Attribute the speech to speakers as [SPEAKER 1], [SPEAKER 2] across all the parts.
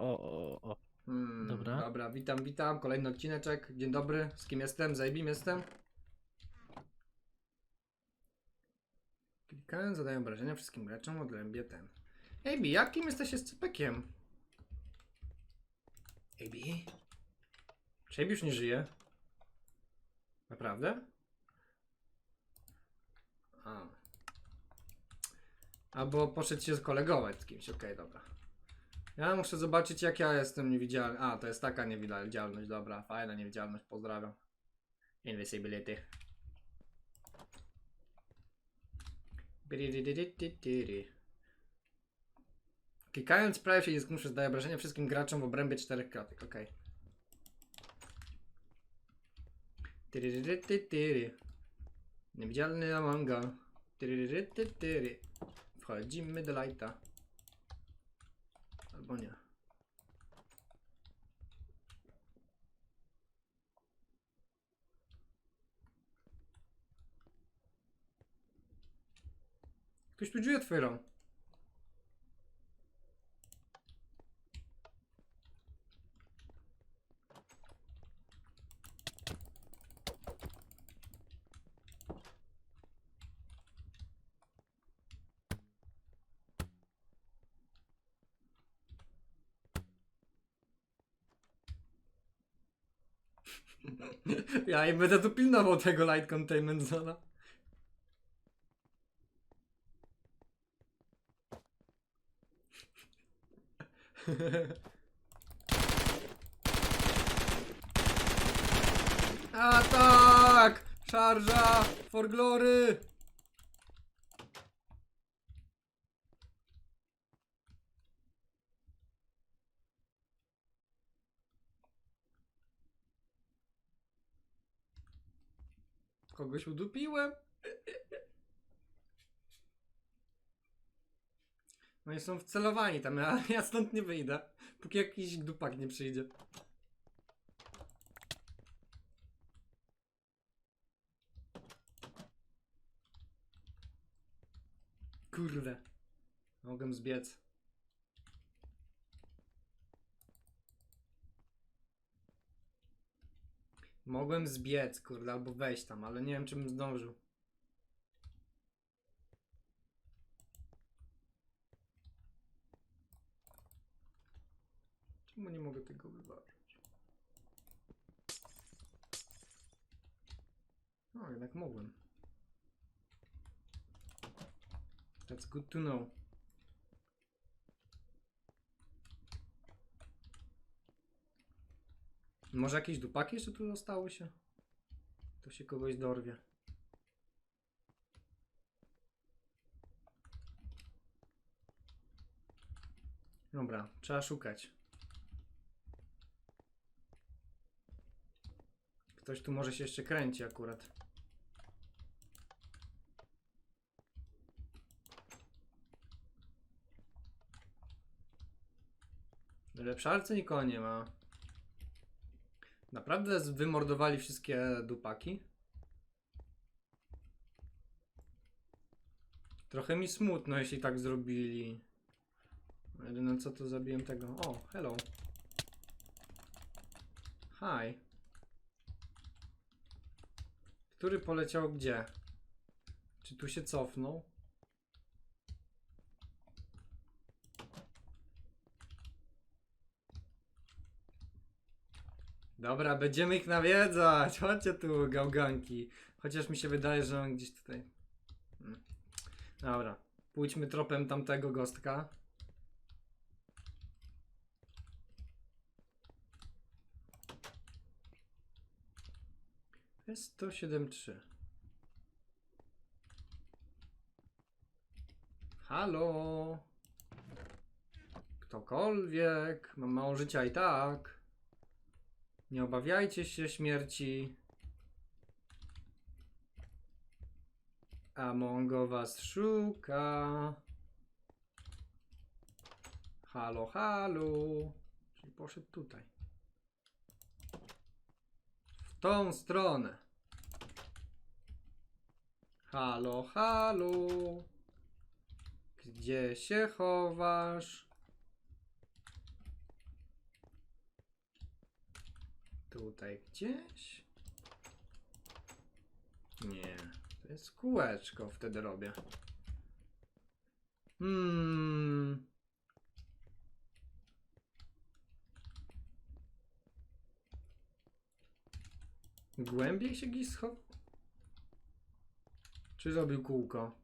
[SPEAKER 1] o, o, o.
[SPEAKER 2] Hmm,
[SPEAKER 1] Dobra.
[SPEAKER 2] Dobra, witam, witam. Kolejny odcineczek. Dzień dobry. Z kim jestem? Zajbim jestem. Klikając zadaję obrażenia wszystkim graczom odrębie ten. AB, jakim jesteś SCP-kiem? AB? Czy AB już nie żyje? Naprawdę? A. Albo poszedł się kolegować z kimś, okej, dobra. Ja muszę zobaczyć jak ja jestem niewidzialny. A, to jest taka niewidzialność, dobra, fajna niewidzialność, pozdrawiam. Invisibility. Klikając prawie się muszę zdaje obrażenia wszystkim graczom w obrębie czterech kratek, okej. Tyryryrytytyry. Niewidzialny. Tyryryrytytyry. Wchodzimy do lighta. Albo nie. Ktoś tu drzwi otwierał. Ja i będę tu pilnował tego light containment zona. A tak! Szarża! For glory! Kogoś udupiłem. No i są wcelowani tam, ja stąd nie wyjdę, póki jakiś dupak nie przyjdzie. Kurde. Mogłem zbiec. Mogłem zbiec, kurde, albo wejść tam, ale nie wiem, czy bym zdążył. Czemu nie mogę tego wyważyć? No, jednak mogłem. That's good to know. Może jakieś dupaki jeszcze tu zostały się? To się kogoś dorwie. Dobra, trzeba szukać. Ktoś tu może się jeszcze kręci akurat. Lepszarce nikogo nie ma. Naprawdę wymordowali wszystkie dupaki? Trochę mi smutno, jeśli tak zrobili. Jedyne co to zabiłem tego. O, hello. Hi. Który poleciał gdzie? Czy tu się cofnął? Dobra, będziemy ich nawiedzać. Chodźcie tu, gałganki. Chociaż mi się wydaje, że on gdzieś tutaj. Hmm. Dobra, pójdźmy tropem tamtego gostka. S173. Halo? Ktokolwiek, mam mało życia i tak. Nie obawiajcie się śmierci. Amongo was szuka. Halo, halo. Czyli poszedł tutaj. W tą stronę. Halo, halo. Gdzie się chowasz? Tutaj gdzieś? Nie, to jest kółeczko, wtedy robię. Hmm. Głębiej się gdzieś schował? Czy zrobił kółko?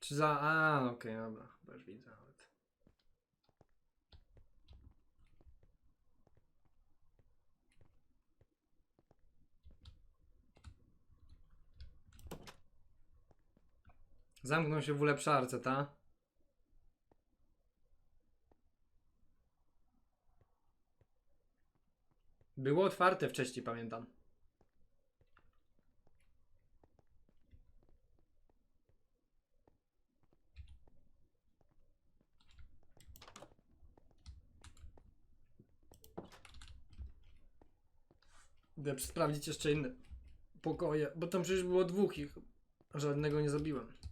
[SPEAKER 2] Czy za... A, okej, dobra, chyba już widzę Zamknął się w ulepszarce, ta? Było otwarte wcześniej, pamiętam. Idę sprawdzić jeszcze inne pokoje, bo tam przecież było dwóch ich. Żadnego nie zabiłem.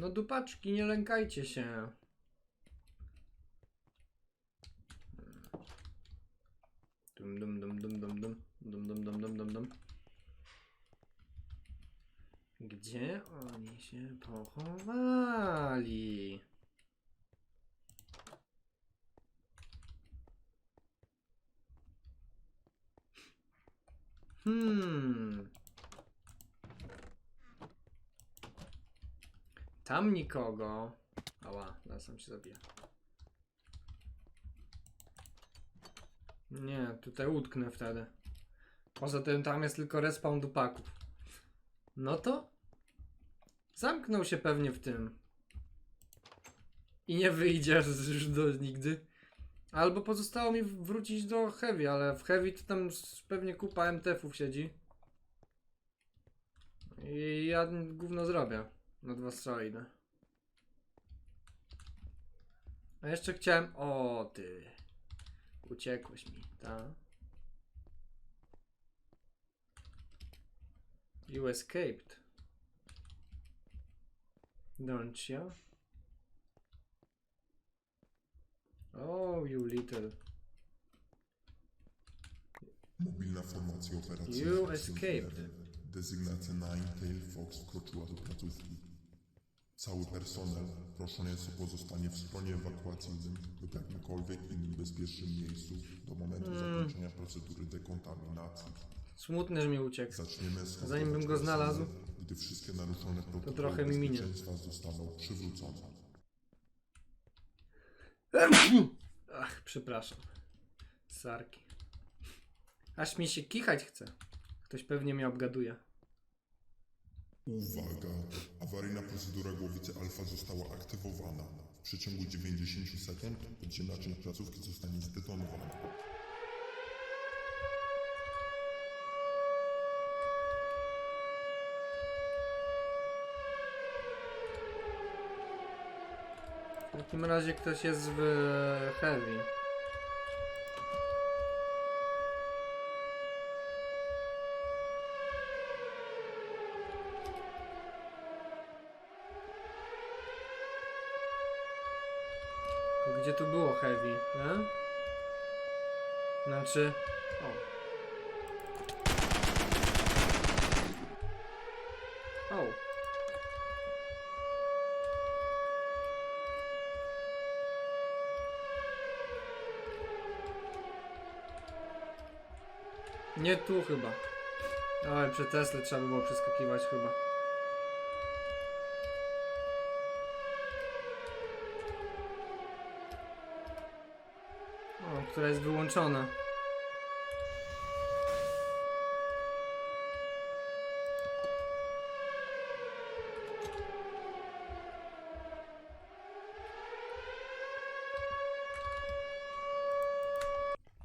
[SPEAKER 2] No dupaczki, nie lękajcie się. Dum dum dum dum dum dum dum dum dum dum dum dum. Gdzie oni się pochowali? Hmm. Tam nikogo. Ała, zaraz sam się zabiję. Nie, tutaj utknę wtedy. Poza tym tam jest tylko respawn dupaków. No to zamknął się pewnie w tym. I nie wyjdziesz już do nigdy. Albo pozostało mi wrócić do Heavy, ale w Heavy to tam pewnie kupa MTF-ów siedzi. I ja gówno zrobię. Na dwa strzały idę. A jeszcze chciałem... O ty. Uciekłeś mi, ta? You escaped. Don't you? Oh, you little.
[SPEAKER 1] Mobilna formacja operacyjna.
[SPEAKER 2] You escaped.
[SPEAKER 1] Dezygnacja Nine Tail Fox wkroczyła do placówki. Cały personel proszony jest o pozostanie w stronie ewakuacyjnym lub jakimkolwiek innym bezpiecznym miejscu do momentu zakończenia procedury dekontaminacji.
[SPEAKER 2] Smutny, że mi uciekł.
[SPEAKER 1] Zaczniemy z
[SPEAKER 2] Zanim bym go znalazł,
[SPEAKER 1] gdy wszystkie naruszone protokoły
[SPEAKER 2] trochę mi minie.
[SPEAKER 1] bezpieczeństwa zostaną przywrócone.
[SPEAKER 2] Ach, przepraszam. Sarki. Aż mi się kichać chce. Ktoś pewnie mnie obgaduje.
[SPEAKER 1] Uwaga! Awaryjna procedura głowicy alfa została aktywowana. W przeciągu 90 sekund oddzielna część placówki zostanie zdetonowana.
[SPEAKER 2] W takim razie ktoś jest w heavy. Tu było heavy, nie? Znaczy... O. O. Nie tu chyba. Ale przy Tesla trzeba by było przeskakiwać chyba. O, która jest wyłączona.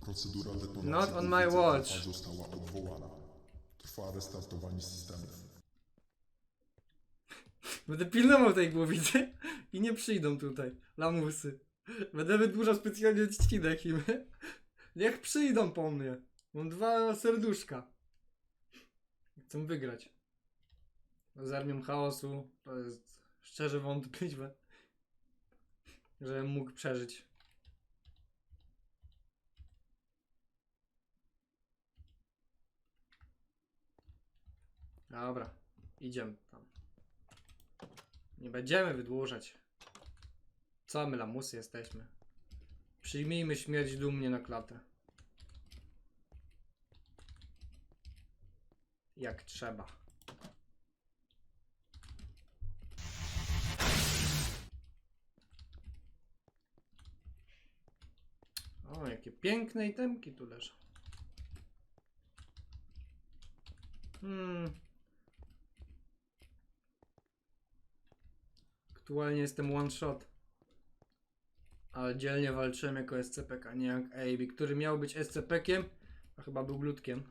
[SPEAKER 1] Procedura detonacji
[SPEAKER 2] Not on my watch.
[SPEAKER 1] została odwołana. Trwa restartowanie systemów.
[SPEAKER 2] Będę pilnował tej głowicy i nie przyjdą tutaj. Lamusy. Będę wydłużał specjalnie odcinek im. Niech przyjdą po mnie. Mam dwa serduszka. Chcę wygrać. Z armią chaosu to jest szczerze wątpliwe. Żebym mógł przeżyć. Dobra, idziemy tam. Nie będziemy wydłużać. My lamusy jesteśmy? Przyjmijmy śmierć dumnie na klatę. Jak trzeba. O, jakie piękne itemki tu leżą. Hmm. Aktualnie jestem one shot. Ale dzielnie walczyłem jako SCP, a nie jak AB, który miał być SCP-kiem, a chyba był glutkiem.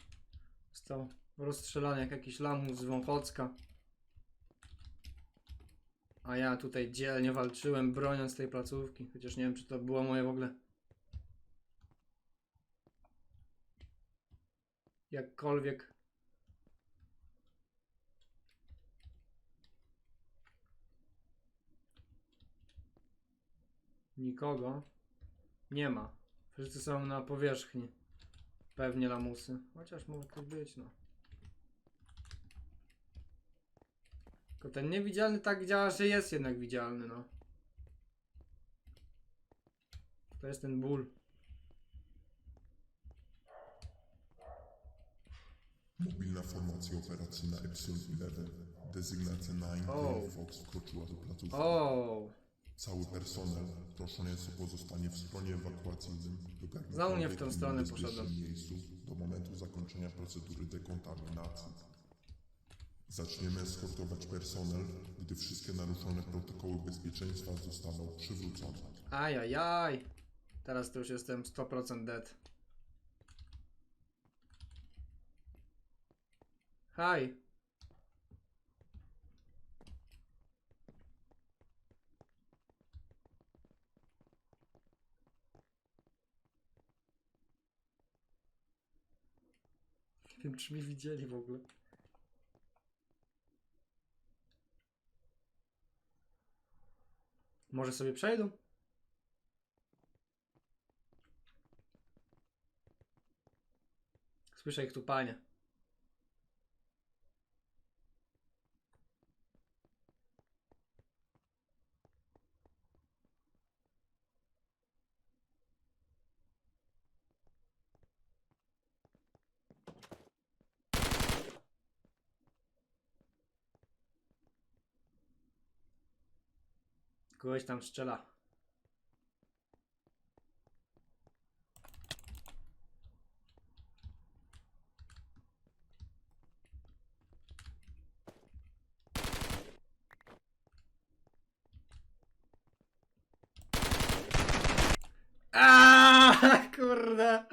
[SPEAKER 2] Został rozstrzelany jak jakiś lamus z Wąchocka. A ja tutaj dzielnie walczyłem, broniąc tej placówki. Chociaż nie wiem, czy to było moje w ogóle. Jakkolwiek. Nikogo nie ma. Wszyscy są na powierzchni. Pewnie lamusy. Chociaż może ktoś być, no. Tylko ten niewidzialny tak działa, że jest jednak widzialny, no. To jest ten ból.
[SPEAKER 1] Mobilna formacja operacyjna Epsilon 11. Dezygnacja 9
[SPEAKER 2] O.
[SPEAKER 1] Tail Fox wkroczyła do placówki.
[SPEAKER 2] O,
[SPEAKER 1] Cały personel proszony jest o pozostanie w schronie ewakuacyjnym lub jak
[SPEAKER 2] Znowu nie w tą stronę
[SPEAKER 1] bezpiecznym
[SPEAKER 2] poszedłem.
[SPEAKER 1] miejscu do momentu zakończenia procedury dekontaminacji. Zaczniemy eskortować personel, gdy wszystkie naruszone protokoły bezpieczeństwa zostaną przywrócone.
[SPEAKER 2] Ajajaj. Teraz to już jestem 100% dead. Hi. Wiem, czy mnie widzieli w ogóle. Może sobie przejdą? Słyszę ich tu panie. Kogoś tam strzela. Aaaa, kurde.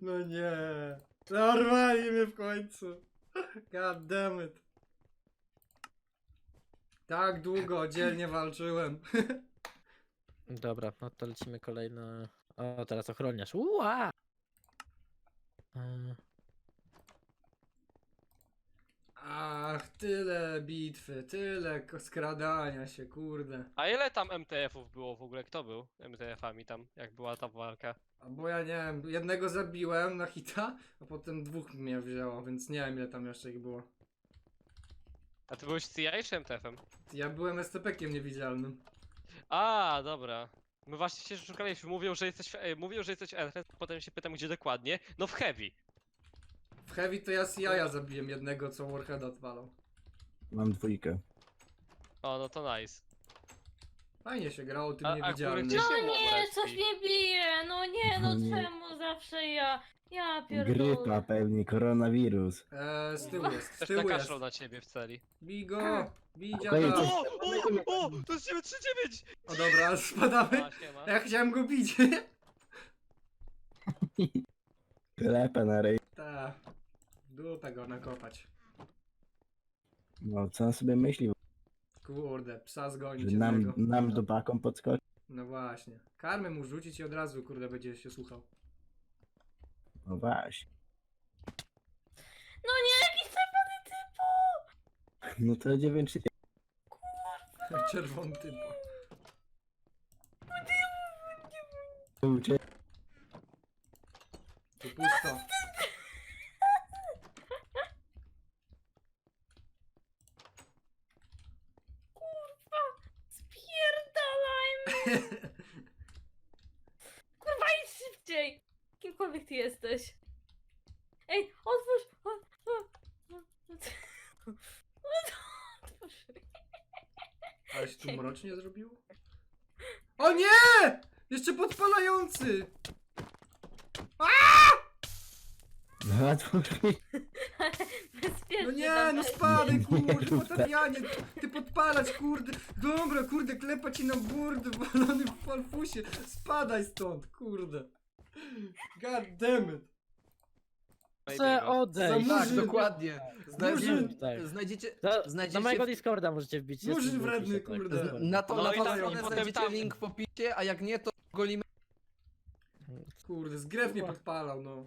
[SPEAKER 2] No nie. Dorwali mnie w końcu. God damn it. Tak długo dzielnie walczyłem.
[SPEAKER 3] Dobra, no to lecimy kolejne. O, teraz ochroniarz. Ua! E,
[SPEAKER 2] Ach, tyle bitwy, tyle ko- skradania się, kurde.
[SPEAKER 4] A ile tam MTF-ów było w ogóle? Kto był MTF-ami tam, jak była ta walka?
[SPEAKER 2] A bo ja nie wiem, jednego zabiłem na hita, a potem dwóch mnie wzięło, więc nie wiem ile tam jeszcze ich było.
[SPEAKER 4] A ty byłeś CI czy MTF-em?
[SPEAKER 2] Ja byłem SCP-kiem niewidzialnym.
[SPEAKER 4] A, dobra. My właśnie się szukaliśmy, mówią, że jesteś, e, mówią, że jesteś Entrance, potem się pytam gdzie dokładnie. No w Heavy.
[SPEAKER 2] W Heavy to ja CIA zabiłem jednego, co Warhead odwalał.
[SPEAKER 5] Mam dwójkę.
[SPEAKER 4] O, no to nice.
[SPEAKER 2] Fajnie się grało tym
[SPEAKER 4] A- a
[SPEAKER 2] niewidzialnym.
[SPEAKER 6] No
[SPEAKER 4] Się
[SPEAKER 6] nie, coś mnie bije, no nie, no
[SPEAKER 5] No nie.
[SPEAKER 6] czemu zawsze ja? Ja
[SPEAKER 5] Grypa
[SPEAKER 6] pierdolę.
[SPEAKER 5] pewnie, koronawirus.
[SPEAKER 2] Eee, z tyłu jest, z
[SPEAKER 4] Też
[SPEAKER 2] tyłu jest.
[SPEAKER 4] nakaszlał na ciebie w celi.
[SPEAKER 2] Bij go! Bij
[SPEAKER 5] Spokojnie,
[SPEAKER 2] dziada!
[SPEAKER 5] coś-
[SPEAKER 4] O, o, o, to jest 939!
[SPEAKER 2] O dobra, spadamy.
[SPEAKER 4] A, siema.
[SPEAKER 2] Ja chciałem go bić.
[SPEAKER 5] Klepę na rej.
[SPEAKER 2] Ta. W dupę go nakopać.
[SPEAKER 5] No, co on sobie myśli,
[SPEAKER 2] Kurde, psa zgonić
[SPEAKER 5] że nam,
[SPEAKER 2] jednego.
[SPEAKER 5] nam podskoczy?
[SPEAKER 2] No właśnie. Karmę mu rzucić i od razu, kurde, będzie się słuchał.
[SPEAKER 5] No właśnie.
[SPEAKER 6] No nie, jakiś czerwony typu!
[SPEAKER 5] No to 9 czy
[SPEAKER 2] Czerwony typo.
[SPEAKER 5] Ucie...
[SPEAKER 2] Tu pusto.
[SPEAKER 6] Kurwa, Kimkolwiek ty jesteś. Ej, otwórz! Otwórz.
[SPEAKER 2] Ale się tu mrocznie zrobiło? O nie! Jeszcze podpalający!
[SPEAKER 5] No otwórz.
[SPEAKER 6] Bezpiecznie
[SPEAKER 2] No nie,
[SPEAKER 6] tam
[SPEAKER 2] no spadaj, kurde, potapianie, ty podpalać, kurde. Dobra, kurde, klepa ci na burdę, walony w falfusie. Spadaj stąd, kurde. God damn it.
[SPEAKER 3] Chcę odejść.
[SPEAKER 2] Za
[SPEAKER 7] Tak,
[SPEAKER 2] Murzyn.
[SPEAKER 7] dokładnie.
[SPEAKER 2] Murzyn.
[SPEAKER 7] Znajdziecie,
[SPEAKER 3] Tak.
[SPEAKER 7] znajdziecie,
[SPEAKER 3] Na,
[SPEAKER 7] znajdziecie
[SPEAKER 3] na mojego Discorda możecie wbić. jest
[SPEAKER 2] Murzyn
[SPEAKER 3] link
[SPEAKER 2] wredny,
[SPEAKER 3] tak,
[SPEAKER 2] kurde.
[SPEAKER 7] na tą,
[SPEAKER 4] No
[SPEAKER 7] na
[SPEAKER 4] i
[SPEAKER 7] tą
[SPEAKER 4] tak, i
[SPEAKER 7] stronę
[SPEAKER 4] potem
[SPEAKER 7] znajdziecie
[SPEAKER 4] tam-
[SPEAKER 7] link w opisie, a jak nie, to golimy.
[SPEAKER 2] Kurde, zgrew mnie podpalał, no.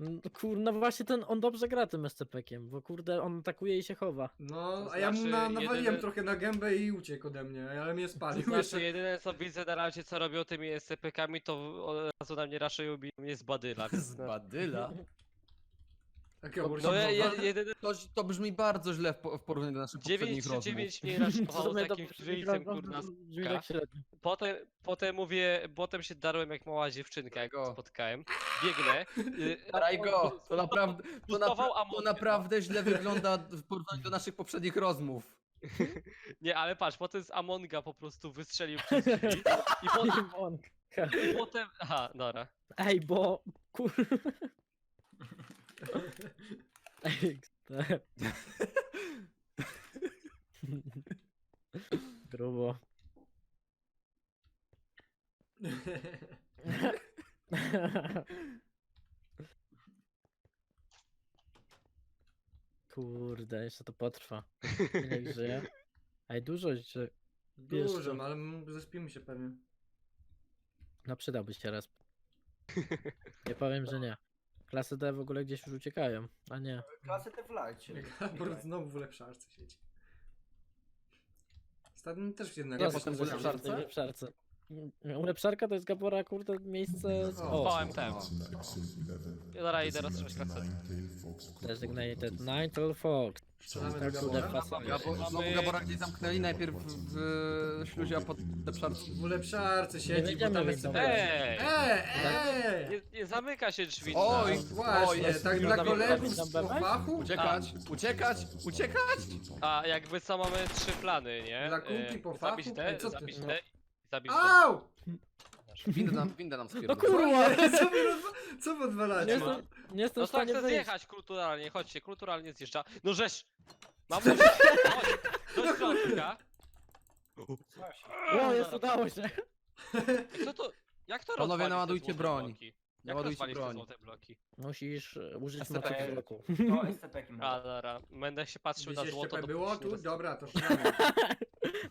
[SPEAKER 3] Mm, Kurna, właśnie ten, on dobrze gra tym SCP-kiem, bo kurde, on atakuje i się chowa.
[SPEAKER 2] No,
[SPEAKER 4] To
[SPEAKER 2] a ja mu
[SPEAKER 4] znaczy,
[SPEAKER 2] na, nawaliłem
[SPEAKER 4] jedyny-
[SPEAKER 2] trochę na gębę i uciekł ode mnie, ale mnie
[SPEAKER 4] To
[SPEAKER 2] spalił
[SPEAKER 4] znaczy,
[SPEAKER 2] jeszcze.
[SPEAKER 4] jedyne co widzę na razie, co robią tymi SCP-kami, to od razu na mnie raczej ubiją mnie z badyla. więc
[SPEAKER 7] Z
[SPEAKER 4] no.
[SPEAKER 7] badyla.
[SPEAKER 2] Takiego
[SPEAKER 7] No
[SPEAKER 4] No ja, jedyne
[SPEAKER 7] To, to brzmi bardzo źle w, po- w porównaniu do naszych
[SPEAKER 4] 9
[SPEAKER 7] poprzednich rozmów.
[SPEAKER 4] 9 mnie
[SPEAKER 3] W
[SPEAKER 4] raszowało
[SPEAKER 3] sumie
[SPEAKER 4] takim
[SPEAKER 3] brzmi
[SPEAKER 4] kurna.
[SPEAKER 3] brzmi tak średnio.
[SPEAKER 4] Potem, potem mówię, potem się darłem jak mała dziewczynka, jak
[SPEAKER 7] Go.
[SPEAKER 4] spotkałem. Biegnę. y,
[SPEAKER 7] Staraj go! To naprawdę, to, napra- to
[SPEAKER 4] Amonkę,
[SPEAKER 7] naprawdę źle wygląda w porównaniu do naszych poprzednich rozmów.
[SPEAKER 4] Nie, ale patrz, potem z Amonga po prostu wystrzelił przez drzwi. I potem,
[SPEAKER 3] Limonka.
[SPEAKER 4] i potem aha, dobra.
[SPEAKER 3] Ej, bo kur... Grubo. Kurde, jeszcze to potrwa. Ile ich żyje? Ej, dużo się...
[SPEAKER 2] Dużo,
[SPEAKER 3] Jeszcze.
[SPEAKER 2] no, ale m- zaspimy się pewnie.
[SPEAKER 3] No przydałby się raz. Nie powiem, że nie. Klasy D w ogóle gdzieś już uciekają, a nie.
[SPEAKER 8] Klasy te w lajcie.
[SPEAKER 2] Gabor znowu w ulepszarce siedzi. Ostatnio też w jednego.
[SPEAKER 7] Ja
[SPEAKER 3] Ja
[SPEAKER 7] potem w
[SPEAKER 3] potem
[SPEAKER 7] ulepszarce?
[SPEAKER 3] w ulepszarce. Ulepszarka to jest Gabora, kurde, miejsce... z-
[SPEAKER 2] O,
[SPEAKER 3] O,
[SPEAKER 1] Epsilon 11.
[SPEAKER 4] Ja zaraz idę
[SPEAKER 1] Designacja
[SPEAKER 4] klasę.
[SPEAKER 3] Designated Fox.
[SPEAKER 2] Strzelamy
[SPEAKER 3] Tak,
[SPEAKER 2] do Gabora.
[SPEAKER 3] fasa.
[SPEAKER 7] Gabo, znowu Gabora gdzieś zamknęli najpierw w, w śluzie, a potem lepszarce.
[SPEAKER 2] W siedzi, bo tam jest... Eee,
[SPEAKER 4] Ej!
[SPEAKER 2] eee!
[SPEAKER 4] Nie, nie zamyka się drzwi.
[SPEAKER 7] Oj!
[SPEAKER 4] na-
[SPEAKER 2] Właśnie, tak dla kolegów z fachu?
[SPEAKER 7] Uciekać, uciekać, uciekać!
[SPEAKER 4] A jakby co mamy trzy plany, nie?
[SPEAKER 2] Dla kulki
[SPEAKER 4] E,
[SPEAKER 2] po
[SPEAKER 4] Zabić
[SPEAKER 2] fachu?
[SPEAKER 4] te,
[SPEAKER 2] co ty?
[SPEAKER 4] zabić te zabić te.
[SPEAKER 2] Au!
[SPEAKER 7] Winda nam, winda nam
[SPEAKER 3] No kurwa!
[SPEAKER 2] Co wy Co wy
[SPEAKER 3] Nie
[SPEAKER 2] odwalacie?
[SPEAKER 3] jestem, nie jestem
[SPEAKER 4] No
[SPEAKER 3] w
[SPEAKER 4] to
[SPEAKER 3] stanie
[SPEAKER 4] chcę
[SPEAKER 3] wyjść.
[SPEAKER 4] zjechać kulturalnie, chodźcie, kulturalnie zjeżdża. No żeż! Mam uciec, chodź, do środka.
[SPEAKER 3] O, jest, udało się.
[SPEAKER 4] Co to? Jak to
[SPEAKER 7] Panowie,
[SPEAKER 4] rozwalić te
[SPEAKER 7] naładujcie
[SPEAKER 4] złote
[SPEAKER 7] broń.
[SPEAKER 4] bloki? Jak
[SPEAKER 7] Naładujcie
[SPEAKER 4] rozwalić te
[SPEAKER 7] broń.
[SPEAKER 4] złote bloki?
[SPEAKER 3] Musisz e, użyć
[SPEAKER 8] SCP.
[SPEAKER 3] mocy wzroku.
[SPEAKER 8] No, SCP-ki
[SPEAKER 4] A, dobra, będę się patrzył
[SPEAKER 2] Gdzieś
[SPEAKER 4] na złoto. dopóki
[SPEAKER 2] było
[SPEAKER 4] się nie
[SPEAKER 2] tu?
[SPEAKER 4] roz-
[SPEAKER 2] Dobra, to szukamy.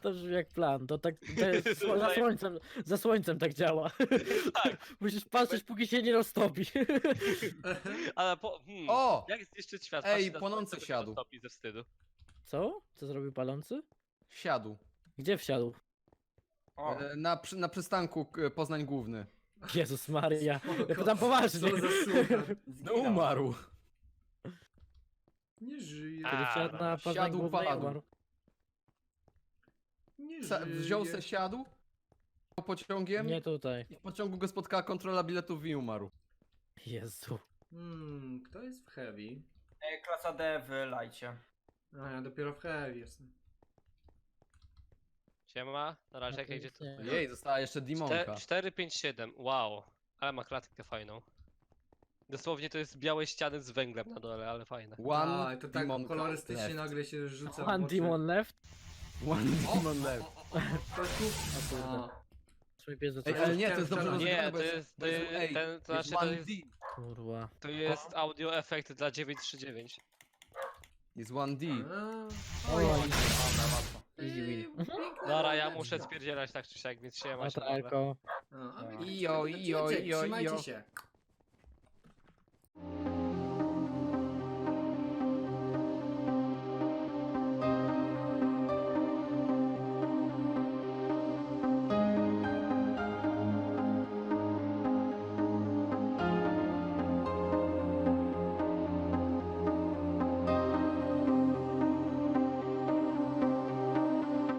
[SPEAKER 3] To brzmi jak plan, to tak to jest, sło- za słońcem, za słońcem tak działa.
[SPEAKER 4] Tak.
[SPEAKER 3] Musisz patrzeć póki się nie roztopi.
[SPEAKER 4] Ale po... Hmm,
[SPEAKER 7] O!
[SPEAKER 4] Jak zniszczyć świat?
[SPEAKER 7] Ej,
[SPEAKER 4] Patrzcie na
[SPEAKER 7] płonący
[SPEAKER 4] słońce,
[SPEAKER 7] siadł.
[SPEAKER 4] Stopi ze wstydu.
[SPEAKER 3] Co? Co zrobił palący?
[SPEAKER 7] Siadł.
[SPEAKER 3] Gdzie wsiadł?
[SPEAKER 8] O,
[SPEAKER 7] E, Na, przy- na przystanku k- Poznań Główny.
[SPEAKER 3] Jezus Maria. Ja pytam poważnie.
[SPEAKER 2] Co za sucha.
[SPEAKER 7] No umarł.
[SPEAKER 2] Nie żyje.
[SPEAKER 4] A,
[SPEAKER 3] Kiedy wsiadł na Poznań
[SPEAKER 7] Siadł, padł.
[SPEAKER 3] umarł.
[SPEAKER 2] Nie
[SPEAKER 7] Sa-
[SPEAKER 2] żyje.
[SPEAKER 7] wziął se, siadł pociągiem
[SPEAKER 3] Nie tutaj.
[SPEAKER 7] i w pociągu go spotkała kontrola biletów i umarł.
[SPEAKER 3] Jezu.
[SPEAKER 2] Hmm, kto jest w heavy?
[SPEAKER 8] E, Klasa D w lajcie.
[SPEAKER 2] A ja dopiero w heavy jestem.
[SPEAKER 4] Siema, na razie jak
[SPEAKER 3] to
[SPEAKER 4] idzie to...
[SPEAKER 7] Jej, została jeszcze Dimonka.
[SPEAKER 4] 4, 5, 7, wow. Ale ma klatkę fajną. Dosłownie to jest białe ściany z węglem na dole, ale fajne.
[SPEAKER 7] One
[SPEAKER 2] A, to tak
[SPEAKER 7] Dimonka
[SPEAKER 2] kolorystycznie
[SPEAKER 7] left.
[SPEAKER 2] nagle się rzuca w
[SPEAKER 3] One
[SPEAKER 2] oczy.
[SPEAKER 3] demon left.
[SPEAKER 7] One Demon left.
[SPEAKER 3] Swój pies
[SPEAKER 7] Ej, ale nie, to jest dobrze
[SPEAKER 2] Nie,
[SPEAKER 7] rozegrane,
[SPEAKER 4] Nie,
[SPEAKER 7] bo
[SPEAKER 4] to
[SPEAKER 7] jest, bo
[SPEAKER 4] to
[SPEAKER 7] jest, ej,
[SPEAKER 4] ten, to znaczy to
[SPEAKER 7] one
[SPEAKER 4] jest,
[SPEAKER 7] D.
[SPEAKER 3] Kurwa.
[SPEAKER 4] to jest audio efekt dla 939.
[SPEAKER 7] Jest one D.
[SPEAKER 2] a.
[SPEAKER 3] Oj,
[SPEAKER 8] Dobra, łatwo.
[SPEAKER 3] easy win.
[SPEAKER 4] Dobra, ja muszę spierdzielać tak czy siak, więc się ma się. dobra.
[SPEAKER 8] Ijo,
[SPEAKER 7] ijo,
[SPEAKER 2] lecicie,
[SPEAKER 7] ijo,
[SPEAKER 2] trzymajcie
[SPEAKER 7] ijo.
[SPEAKER 2] się.